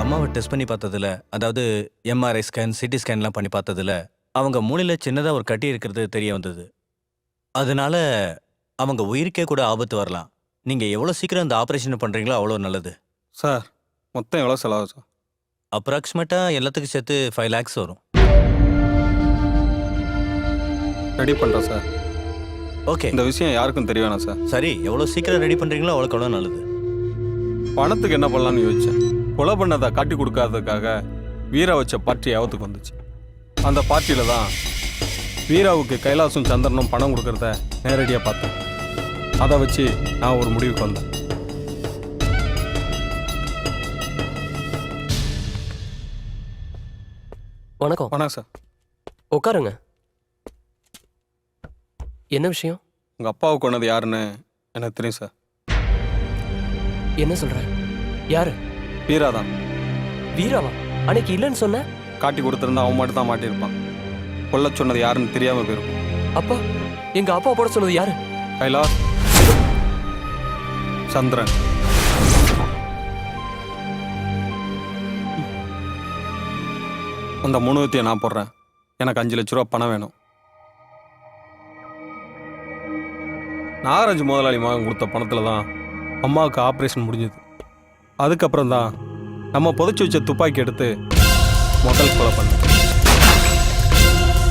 அம்மாவை டெஸ்ட் பண்ணி பார்த்ததுல அதாவது எம்ஆர்ஐ ஸ்கேன் சிடி ஸ்கேன்லாம் பண்ணி பார்த்ததுல அவங்க மூளையில் சின்னதாக ஒரு கட்டி இருக்கிறது தெரிய வந்தது. அதனால அவங்க உயிருக்கே கூட ஆபத்து வரலாம். நீங்கள் எவ்வளோ சீக்கிரம் இந்த ஆப்ரேஷன் பண்ணுறீங்களோ அவ்வளோ நல்லது. சார் மொத்தம் எவ்வளோ செலவு சார்? அப்ராக்சிமேட்டாக எல்லாத்துக்கும் சேர்த்து ஃபைவ் லேக்ஸ் வரும். ரெடி பண்ணுறேன் சார். ஓகே இந்த விஷயம் யாருக்கும் தெரிய வேணாம் சார். சரி எவ்வளோ சீக்கிரம் ரெடி பண்ணுறீங்களோ அவ்வளோக்கு அவ்வளோ நல்லது. பணத்துக்கு என்ன பண்ணலாம்னு யோசிச்சேன். கொலை பண்ணதை காட்டி கொடுக்காததுக்காக வீரா வச்ச பார்ட்டி யாவத்துக்கு வந்துச்சு? அந்த பார்ட்டியில் தான் வீராவுக்கு கைலாசும் சந்திரனும் பணம் கொடுக்கறத நேரடியாக பார்த்தேன். அதை வச்சு நான் ஒரு முடிவுக்கு வந்தேன். வணக்கம். வணக்கம் சார். உட்காருங்க. என்ன விஷயம்? உங்கள் அப்பாவை கொண்டது யாருன்னு எனக்கு தெரியும் சார். என்ன சொல்ற? யாரு? வீரா தான் வீராவா? அன்னைக்கு இல்லைன்னு சொன்ன? காட்டி கொடுத்துருந்தா அவன் மட்டும் தான் மாட்டியிருப்பான். கொல்ல சொன்னது யாருன்னு தெரியாமல் போயிருக்கும் அப்பா எங்க அப்பா போட சொன்னது யாரு? கைலாஸ் சந்திரன். அந்த மூணுவத்தியை நான் போடுறேன். எனக்கு அஞ்சு லட்ச ரூபா பணம் வேணும். நாகராஜ் முதலாளி மகன் கொடுத்த பணத்தில் தான் அம்மாவுக்கு ஆப்ரேஷன் முடிஞ்சது. அதுக்கப்புறம் தான் நம்ம புதைச்சி வச்ச துப்பாக்கி எடுத்து முதல் கொலை பண்ண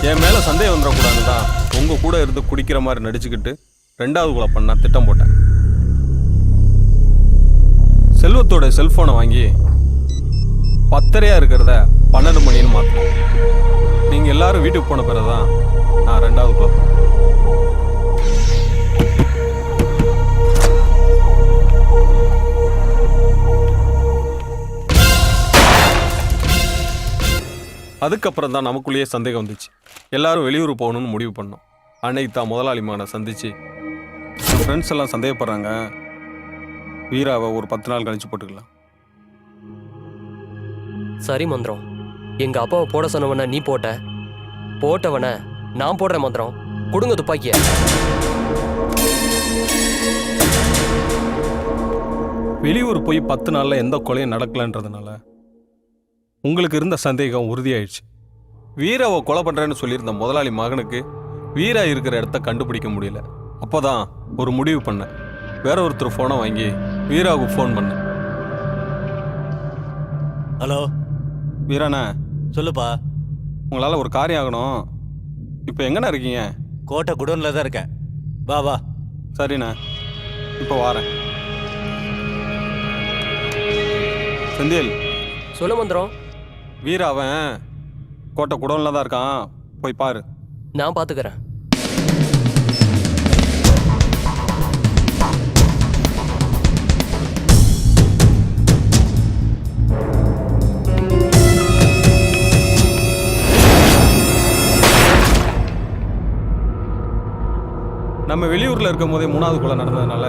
என் மேலே சந்தேகம் வந்துடக்கூடாதுன்னு தான் உங்கள் கூட இருந்து குடிக்கிற மாதிரி நடிச்சுக்கிட்டு ரெண்டாவது கொலை பண்ண திட்டம் போட்டேன். செல்வத்தோட செல்ஃபோனை வாங்கி பத்தரையாக இருக்கிறத பன்னெண்டு மணின்னு மாற்றணும் நீங்கள் எல்லாரும் வீட்டுக்கு போன பிறகு தான் நான் ரெண்டாவது கொலை பண்ணேன். அதுக்கப்புறம் தான் நமக்குள்ளேயே சந்தேகம் வந்துச்சு. எல்லாரும் வெளியூர் போகணும்னு முடிவு பண்ணோம். அன்னைக்கு தான் முதலாளி மகனை சந்திச்சு ஃப்ரெண்ட்ஸ் எல்லாம் சந்தேகப்படுறாங்க. வீராவை ஒரு பத்து நாள் கழிச்சு போட்டுக்கலாம். சரி மந்திரம். எங்க அப்பாவை போட சொன்னவன நீ போட்ட. போட்டவன நான் போடுறேன் மந்திரம். கொடுங்க துப்பாக்கிய. வெளியூர் போய் பத்து நாளில் எந்த கொலையும் நடக்கலன்றதுனால உங்களுக்கு இருந்த சந்தேகம் உறுதியாயிடுச்சு. வீராவை கொலை பண்ணுறேன்னு சொல்லியிருந்த முதலாளி மகனுக்கு வீரா இருக்கிற இடத்த கண்டுபிடிக்க முடியல. அப்போதான் ஒரு முடிவு பண்ணேன். வேற ஒருத்தர் ஃபோனை வாங்கி வீராவுக்கு ஃபோன் பண்ணேன். ஹலோ? வீராண்ணா. சொல்லுப்பா. உங்களால் ஒரு காரியம் ஆகணும். இப்போ எங்கண்ணா இருக்கீங்க? கோட்டை குடோனில் தான் இருக்கேன். வா வா. சரிண்ணா. இப்போ வாரேன். செந்தில். சொல்லு மந்திரம். வீரா அவன் கோட்டை குடோனில் தான் இருக்கான். போய் பாரு. நான் பாத்துக்கறேன். நம்ம வெளியூரில் இருக்கும் போதே மூணாவது கொலை நடந்ததுனால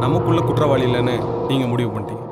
நமக்குள்ள குற்றவாளி இல்லைன்னு நீங்கள் முடிவு பண்ணிட்டீங்க.